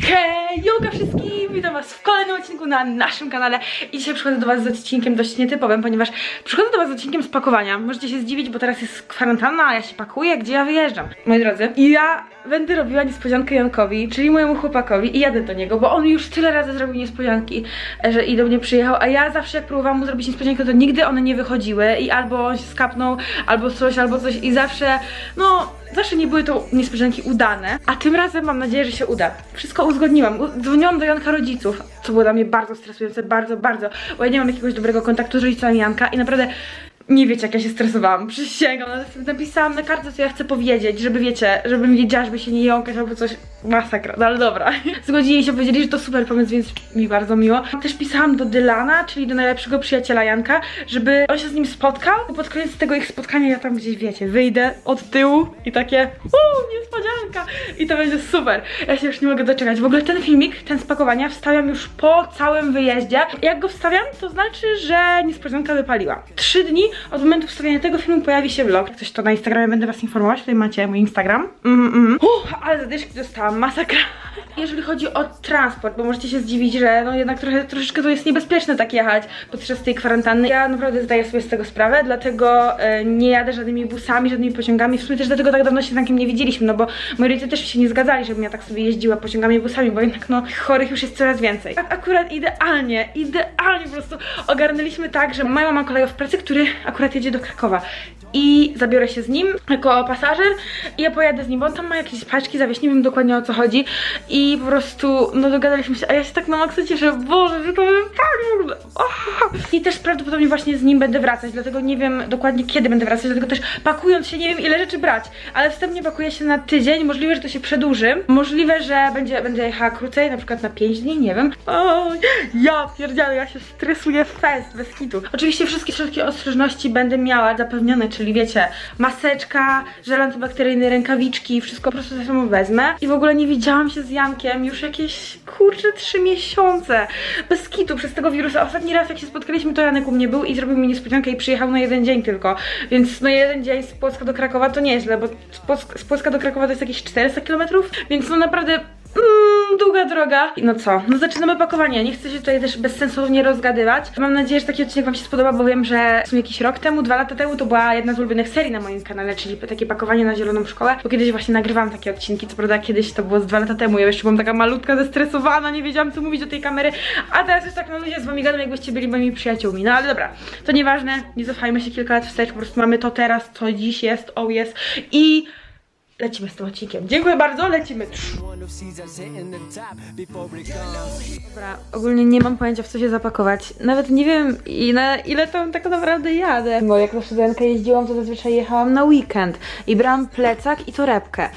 Hej, yoga wszystkim! Witam was w kolejnym odcinku na naszym kanale i dzisiaj przychodzę do was z odcinkiem dość nietypowym, ponieważ przychodzę do was z odcinkiem z pakowania. Możecie się zdziwić, bo teraz jest kwarantanna, a ja się pakuję, gdzie ja wyjeżdżam. Moi drodzy, ja będę robiła niespodziankę Jankowi, czyli mojemu chłopakowi i jadę do niego, bo on już tyle razy zrobił niespodzianki, że i do mnie przyjechał, a ja zawsze jak próbowałam mu zrobić niespodziankę, to nigdy one nie wychodziły i albo on się skapnął, albo coś, albo coś i zawsze, no, zawsze nie były to niespodzianki udane, a tym razem mam nadzieję, że się uda. Wszystko uzgodniłam, dzwoniłam do Janka rodziców, co było dla mnie bardzo stresujące, bardzo, bardzo, bo ja nie mam jakiegoś dobrego kontaktu z rodzicami Janka i naprawdę nie wiecie, jak ja się stresowałam. Przysięgam, napisałam na kartce, co ja chcę powiedzieć, żeby wiecie, żebym wiedziała, żeby się nie jąkać albo coś. Masakra, no ale dobra. Zgodzili się, powiedzieli, że to super pomysł, więc mi bardzo miło. Też pisałam do Dylana, czyli do najlepszego przyjaciela Janka, żeby on się z nim spotkał. I pod koniec tego ich spotkania ja tam gdzieś, wiecie, wyjdę od tyłu i takie uuu, niespodzianka. I to będzie super. Ja się już nie mogę doczekać. W ogóle ten filmik, ten spakowania wstawiam już po całym wyjeździe. Jak go wstawiam, to znaczy, że niespodzianka wypaliła. Trzy dni od momentu wstawiania tego filmu pojawi się vlog. Jak Coś to na Instagramie będę was informować. Tutaj macie mój Instagram. Mm, mm. Uff, ale zadyszki dostałam. Masakra. Jeżeli chodzi o transport, bo możecie się zdziwić, że no jednak trochę, troszeczkę to jest niebezpieczne tak jechać podczas tej kwarantanny. Ja naprawdę zdaję sobie z tego sprawę, dlatego e, nie jadę żadnymi busami, żadnymi pociągami. W sumie też dlatego tak dawno się z Jankiem nie widzieliśmy, no bo moi rodzice też się nie zgadzali, żebym ja tak sobie jeździła pociągami i busami, bo jednak no chorych już jest coraz więcej. A akurat idealnie, idealnie po prostu ogarnęliśmy tak, że moja mama kolegę w pracy, który akurat jedzie do Krakowa i zabiorę się z nim jako pasażer i ja pojadę z nim, bo on tam ma jakieś paczki zawieźć, nie wiem dokładnie o co chodzi i po prostu, no dogadaliśmy się, a ja się tak na maksa cieszę, Boże, że to wypalił I też prawdopodobnie właśnie z nim będę wracać, dlatego nie wiem dokładnie kiedy będę wracać, dlatego też pakując się nie wiem ile rzeczy brać, ale wstępnie pakuję się na tydzień, możliwe, że to się przedłuży, możliwe, że będzie, będę jechała krócej, na przykład na 5 dni, nie wiem. Oj, ja pierdzielę, ja się stresuję fest, bez kitu. Oczywiście wszystkie wszelkie ostrożności będę miała zapewnione, czyli wiecie, maseczka, żel antybakteryjny, rękawiczki, wszystko po prostu ze sobą wezmę. I w ogóle nie widziałam się z Jankiem już jakieś, kurczę, trzy miesiące. Bez kitu przez tego wirusa. Ostatni raz jak się spotkaliśmy, to Janek u mnie był i zrobił mi niespodziankę i przyjechał na jeden dzień tylko. Więc no jeden dzień z Płocka do Krakowa to nieźle, bo z Płocka do Krakowa to jest jakieś 400 km, więc no naprawdę Mm, długa droga. No co, no zaczynamy pakowanie. Nie chcę się tutaj też bezsensownie rozgadywać. Mam nadzieję, że taki odcinek Wam się spodoba, bo wiem, że w sumie jakiś rok temu, dwa lata temu to była jedna z ulubionych serii na moim kanale, czyli takie pakowanie na zieloną szkołę. Bo kiedyś właśnie nagrywałam takie odcinki, co prawda kiedyś to było z dwa lata temu. Ja jeszcze byłam taka malutka, zestresowana, nie wiedziałam co mówić do tej kamery. A teraz już tak na ludzie z Wami gadam, jakbyście byli moimi przyjaciółmi. No ale dobra, to nieważne, nie cofajmy się kilka lat wstecz, po prostu mamy to teraz, co dziś jest, o jest i lecimy z tym odcinkiem. Dziękuję bardzo, lecimy. Dobra, ogólnie nie mam pojęcia w co się zapakować. Nawet nie wiem i na ile tam tak naprawdę jadę. Bo jak na studentka jeździłam, to zazwyczaj jechałam na weekend i brałam plecak i torebkę.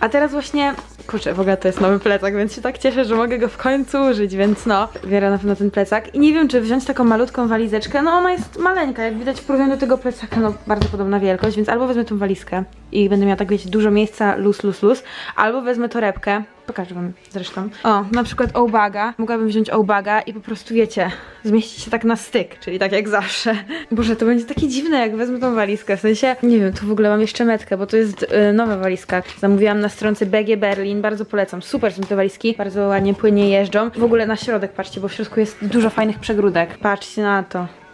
A teraz właśnie, kurczę, w ogóle to jest nowy plecak, więc się tak cieszę, że mogę go w końcu użyć, więc no, biorę na pewno ten plecak. I nie wiem, czy wziąć taką malutką walizeczkę, no ona jest maleńka, jak widać w porównaniu do tego plecaka, no bardzo podobna wielkość, więc albo wezmę tą walizkę i będę miała tak, wiecie, dużo miejsca, luz, luz, luz, albo wezmę torebkę, pokażę wam zresztą. O, na przykład Obaga, mogłabym wziąć Obaga i po prostu, wiecie, zmieścić się tak na styk, czyli tak jak zawsze. Boże, to będzie takie dziwne, jak wezmę tą walizkę, w sensie, nie wiem, tu w ogóle mam jeszcze metkę, bo to jest y, nowa walizka. Zamówiłam na stronce BG Berlin, bardzo polecam, super są te walizki, bardzo ładnie, płynnie jeżdżą. W ogóle na środek, patrzcie, bo w środku jest dużo fajnych przegródek. Patrzcie na to.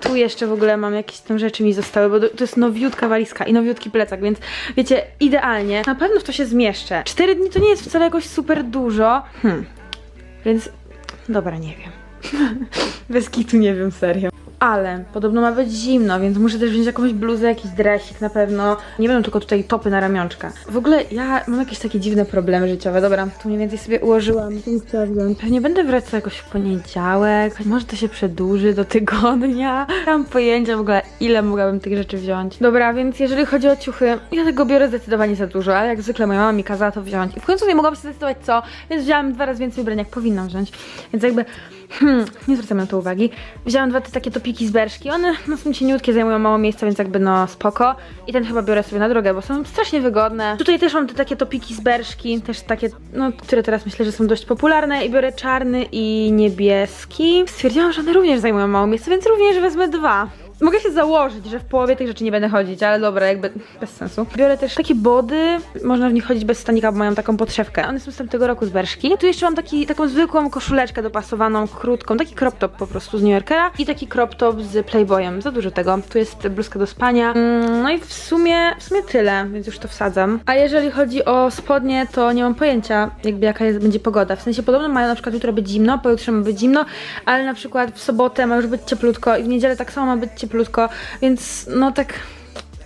Tu jeszcze w ogóle mam jakieś tam rzeczy mi zostały, bo to jest nowiutka walizka i nowiutki plecak, więc wiecie, idealnie. Na pewno w to się zmieszczę. Cztery dni to nie jest wcale jakoś super dużo. Hmm. Więc, dobra, nie wiem. Bez kitu nie wiem, serio. Ale podobno ma być zimno, więc muszę też wziąć jakąś bluzę, jakiś dresik na pewno. Nie będą tylko tutaj topy na ramionczka. W ogóle ja mam jakieś takie dziwne problemy życiowe. Dobra, to mniej więcej sobie ułożyłam. Pewnie będę wracać jakoś w poniedziałek. Może to się przedłuży do tygodnia. Mam pojęcia w ogóle, ile mogłabym tych rzeczy wziąć. Dobra, więc jeżeli chodzi o ciuchy, ja tego biorę zdecydowanie za dużo, ale jak zwykle moja mama mi kazała to wziąć. I w końcu nie mogłam się zdecydować co, więc wzięłam dwa razy więcej ubrań, jak powinnam wziąć. Więc jakby, hmm, nie zwracam na to uwagi. Wzięłam dwa te takie topiki z berszki, one no, są cieniutkie, zajmują mało miejsca, więc jakby no spoko. I ten chyba biorę sobie na drogę, bo są strasznie wygodne. Tutaj też mam te takie topiki z berszki, też takie, no, które teraz myślę, że są dość popularne. I biorę czarny i niebieski. Stwierdziłam, że one również zajmują mało miejsca, więc również wezmę dwa. Mogę się założyć, że w połowie tych rzeczy nie będę chodzić, ale dobra, jakby bez sensu. Biorę też takie body, można w nich chodzić bez stanika, bo mają taką podszewkę. One są z tamtego roku z Berszki. Tu jeszcze mam taki, taką zwykłą koszuleczkę dopasowaną, krótką, taki crop top po prostu z New Yorkera i taki crop top z Playboyem. Za dużo tego. Tu jest bluzka do spania. Mm, No i w sumie, w sumie tyle, więc już to wsadzam. A jeżeli chodzi o spodnie, to nie mam pojęcia, jakby jaka jest, będzie pogoda. W sensie podobno mają na przykład jutro być zimno, pojutrze ma być zimno, ale na przykład w sobotę ma już być cieplutko i w niedzielę tak samo ma być cieplutko, więc no tak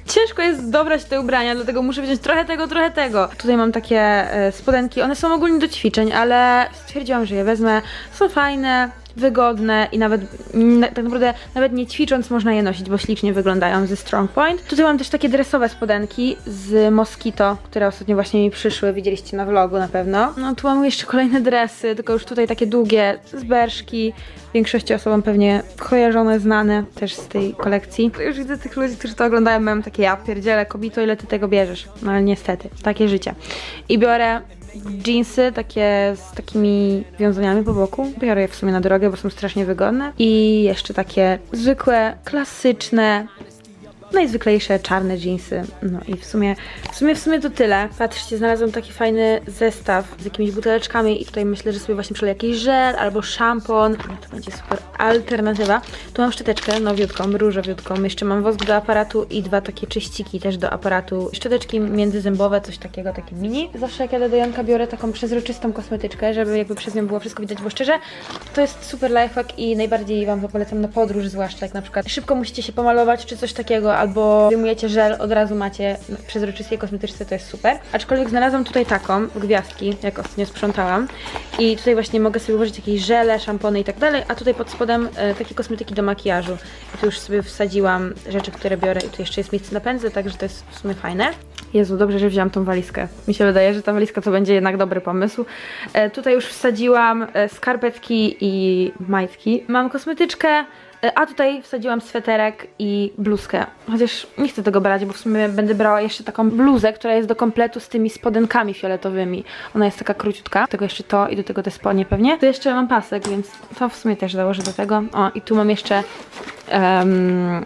ciężko jest dobrać te ubrania, dlatego muszę wziąć trochę tego, trochę tego. Tutaj mam takie e, spodenki, one są ogólnie do ćwiczeń, ale stwierdziłam, że je wezmę. Są fajne, wygodne i nawet na, tak naprawdę nawet nie ćwicząc można je nosić, bo ślicznie wyglądają ze Strong Point. Tutaj mam też takie dresowe spodenki z Moskito, które ostatnio właśnie mi przyszły, widzieliście na vlogu na pewno. No tu mam jeszcze kolejne dresy, tylko już tutaj takie długie z Berszki. Większości osobom pewnie kojarzone, znane też z tej kolekcji. Już widzę tych ludzi, którzy to oglądają, mam takie ja pierdzielę, kobito, ile ty tego bierzesz? No ale niestety, takie życie. I biorę jeansy takie z takimi wiązaniami po boku. Biorę je w sumie na drogę, bo są strasznie wygodne. I jeszcze takie zwykłe, klasyczne, najzwyklejsze czarne jeansy. No i w sumie, w sumie, w sumie to tyle. Patrzcie, znalazłam taki fajny zestaw z jakimiś buteleczkami i tutaj myślę, że sobie właśnie przelę jakiś żel albo szampon. No to będzie super alternatywa. Tu mam szczoteczkę nowiutką, różowiutką. Jeszcze mam wosk do aparatu i dwa takie czyściki też do aparatu. Szczoteczki międzyzębowe, coś takiego, takie mini. Zawsze jak jadę do Janka biorę taką przezroczystą kosmetyczkę, żeby jakby przez nią było wszystko widać, bo szczerze to jest super lifehack i najbardziej Wam to polecam na podróż, zwłaszcza jak na przykład szybko musicie się pomalować czy coś takiego, albo wyjmujecie żel, od razu macie przezroczystej kosmetyczce, to jest super. Aczkolwiek znalazłam tutaj taką, gwiazdki, jak ostatnio sprzątałam i tutaj właśnie mogę sobie ułożyć jakieś żele, szampony i tak dalej, a tutaj pod spodem e, takie kosmetyki do makijażu. I tu już sobie wsadziłam rzeczy, które biorę i tu jeszcze jest miejsce na pędzle, także to jest w sumie fajne. Jezu, dobrze, że wzięłam tą walizkę. Mi się wydaje, że ta walizka to będzie jednak dobry pomysł. E, tutaj już wsadziłam e, skarpetki i majtki. Mam kosmetyczkę, a tutaj wsadziłam sweterek i bluzkę. Chociaż nie chcę tego brać, bo w sumie będę brała jeszcze taką bluzę, która jest do kompletu z tymi spodenkami fioletowymi. Ona jest taka króciutka. Do tego jeszcze to i do tego te spodnie pewnie. Tu jeszcze mam pasek, więc to w sumie też założę do tego. O, i tu mam jeszcze em,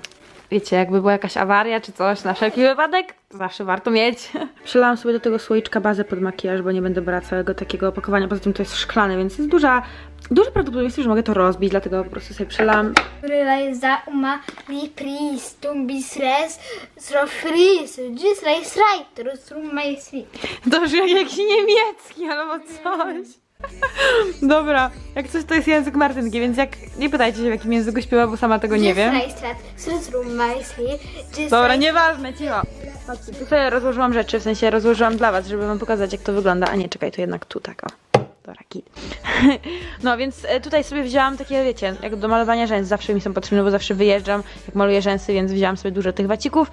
wiecie, jakby była jakaś awaria czy coś, na wszelki wypadek, zawsze warto mieć. Przelałam sobie do tego słoiczka bazę pod makijaż, bo nie będę brała całego takiego opakowania, poza tym to jest szklane, więc jest duża, duże prawdopodobieństwo, że mogę to rozbić, dlatego po prostu sobie przelałam. realizar uma Srofris, Trustrumaisri. To już jak jakiś niemiecki albo coś. Dobra, jak coś to jest język Martynki, więc jak nie pytajcie się w jakim języku śpiewa, bo sama tego nie wiem. Dobra, nieważne, cicho. Patrzcie, tu sobie rozłożyłam rzeczy, w sensie rozłożyłam dla was, żeby wam pokazać jak to wygląda. A nie, czekaj, to jednak tu tak, o. Dobra, git. No więc e, tutaj sobie wzięłam takie, wiecie, jak do malowania rzęs zawsze mi są potrzebne, bo zawsze wyjeżdżam, jak maluję rzęsy, więc wzięłam sobie dużo tych wacików.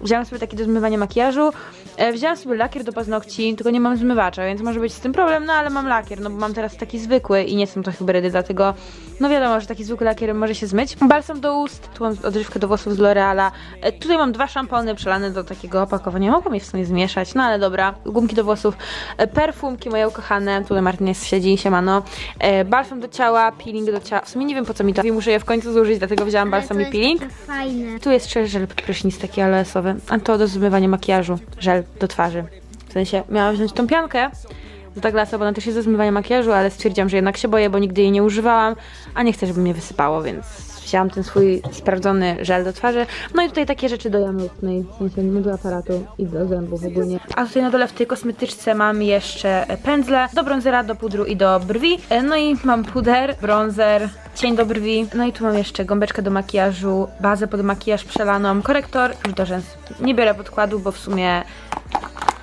Wzięłam sobie taki do zmywania makijażu. E, wzięłam sobie lakier do paznokci, tylko nie mam zmywacza, więc może być z tym problem, no ale mam lakier, no bo mam teraz taki zwykły i nie są to hybrydy, dlatego no wiadomo, że taki zwykły lakier może się zmyć. Balsam do ust, tu mam odżywkę do włosów z L'Oreala. E, tutaj mam dwa szampony przelane do takiego opakowania, mogłam je w sumie zmieszać, no ale dobra. Gumki do włosów, e, perfumki moje ukochane, tutaj Martin jest siedzi, siemano. E, balsam do ciała, peeling do ciała, w sumie nie wiem po co mi to, muszę je w końcu zużyć, dlatego wzięłam balsam i peeling. Fajne. Tu jest żel prysznic taki aloesowy, a to do zmywania makijażu, żel do twarzy. W sensie miałam wziąć tą piankę z Douglasa, bo ona też jest do zmywania makijażu, ale stwierdziłam, że jednak się boję, bo nigdy jej nie używałam, a nie chcę, żeby mnie wysypało, więc wzięłam ten swój sprawdzony żel do twarzy. No i tutaj takie rzeczy do jamy ustnej, no do aparatu i do zębów ogólnie. A tutaj na dole w tej kosmetyczce mam jeszcze pędzle do bronzera, do pudru i do brwi. No i mam puder, bronzer, cień do brwi. No i tu mam jeszcze gąbeczkę do makijażu, bazę pod makijaż przelaną, korektor i do rzęs. Nie biorę podkładu, bo w sumie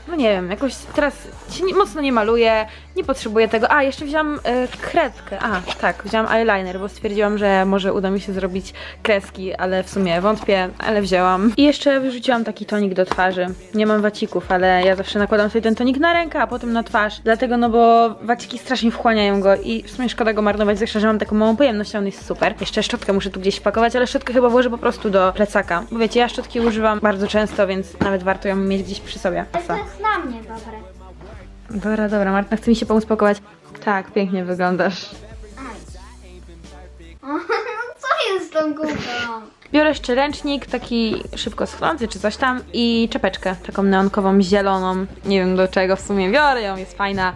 no nie wiem, jakoś teraz się nie, mocno nie maluję, nie potrzebuję tego. A, jeszcze wziąłam e, kredkę. A, tak, wziąłam eyeliner, bo stwierdziłam, że może uda mi się zrobić kreski, ale w sumie wątpię, ale wzięłam. I jeszcze wyrzuciłam taki tonik do twarzy. Nie mam wacików, ale ja zawsze nakładam sobie ten tonik na rękę, a potem na twarz. Dlatego, no bo waciki strasznie wchłaniają go i w sumie szkoda go marnować, zwłaszcza, że mam taką małą pojemność, a on jest super. Jeszcze szczotkę muszę tu gdzieś wpakować, ale szczotkę chyba włożę po prostu do plecaka. Bo wiecie, ja szczotki używam bardzo często, więc nawet warto ją mieć gdzieś przy sobie. To jest na mnie dobre. Dobra, dobra, Marta chce mi się pomóc pakować. Tak, pięknie wyglądasz. Co jest z tą gumką? Biorę jeszcze ręcznik, taki szybko schnący czy coś tam i czepeczkę, taką neonkową, zieloną. Nie wiem do czego w sumie biorę ją, jest fajna.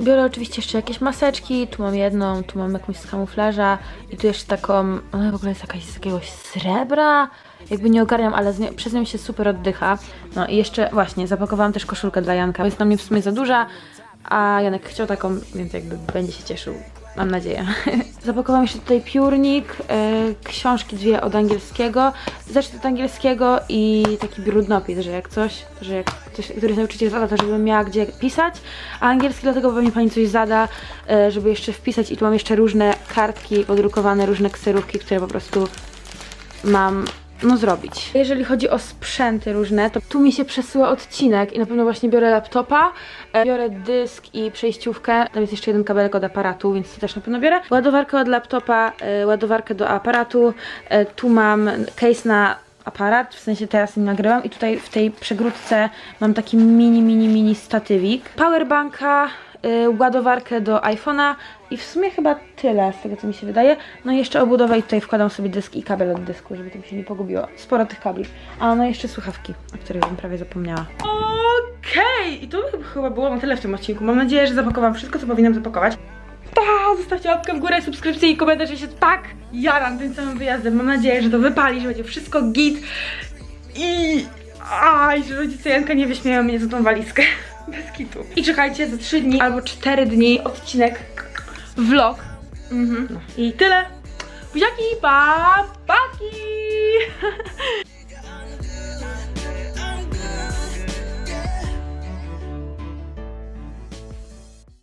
Biorę oczywiście jeszcze jakieś maseczki, tu mam jedną, tu mam jakąś z kamuflaża i tu jeszcze taką, ona w ogóle jest jakaś z jakiegoś srebra, jakby nie ogarniam, ale z nią, przez nią się super oddycha. No i jeszcze właśnie zapakowałam też koszulkę dla Janka, jest na mnie w sumie za duża, a Janek chciał taką, więc jakby będzie się cieszył. Mam nadzieję. Zapakowałam jeszcze tutaj piórnik, e, książki dwie od angielskiego, zeszyt od angielskiego i taki brudnopis, że jak coś, że jak coś, któryś nauczyciel zada, to żebym miała gdzie pisać, a angielski dlatego, bo pewnie pani coś zada, e, żeby jeszcze wpisać i tu mam jeszcze różne kartki podrukowane, różne kserówki, które po prostu mam no zrobić. Jeżeli chodzi o sprzęty różne, to tu mi się przesyła odcinek i na pewno właśnie biorę laptopa, e, biorę dysk i przejściówkę, tam jest jeszcze jeden kabelek od aparatu, więc to też na pewno biorę. Ładowarkę od laptopa, e, ładowarkę do aparatu, e, tu mam case na aparat, w sensie teraz nim nagrywam i tutaj w tej przegródce mam taki mini, mini, mini statywik. Powerbanka, ładowarkę do iPhone'a i w sumie chyba tyle z tego co mi się wydaje. No i jeszcze obudowę i tutaj wkładam sobie dysk i kabel od dysku, żeby to mi się nie pogubiło. Sporo tych kabli. A no jeszcze słuchawki, o których bym prawie zapomniała. Okej, i to chyba było na tyle w tym odcinku. Mam nadzieję, że zapakowałam wszystko, co powinnam zapakować. Ta, zostawcie łapkę w górę, subskrypcję i komentarz, że się tak jaram tym całym wyjazdem. Mam nadzieję, że to wypali, że będzie wszystko git i... Aj, że rodzice Janka nie wyśmieją mnie za tą walizkę. Bez kitu. I czekajcie, za 3 dni albo 4 dni odcinek, vlog. Mhm. I tyle. Buziaki, pa, paki!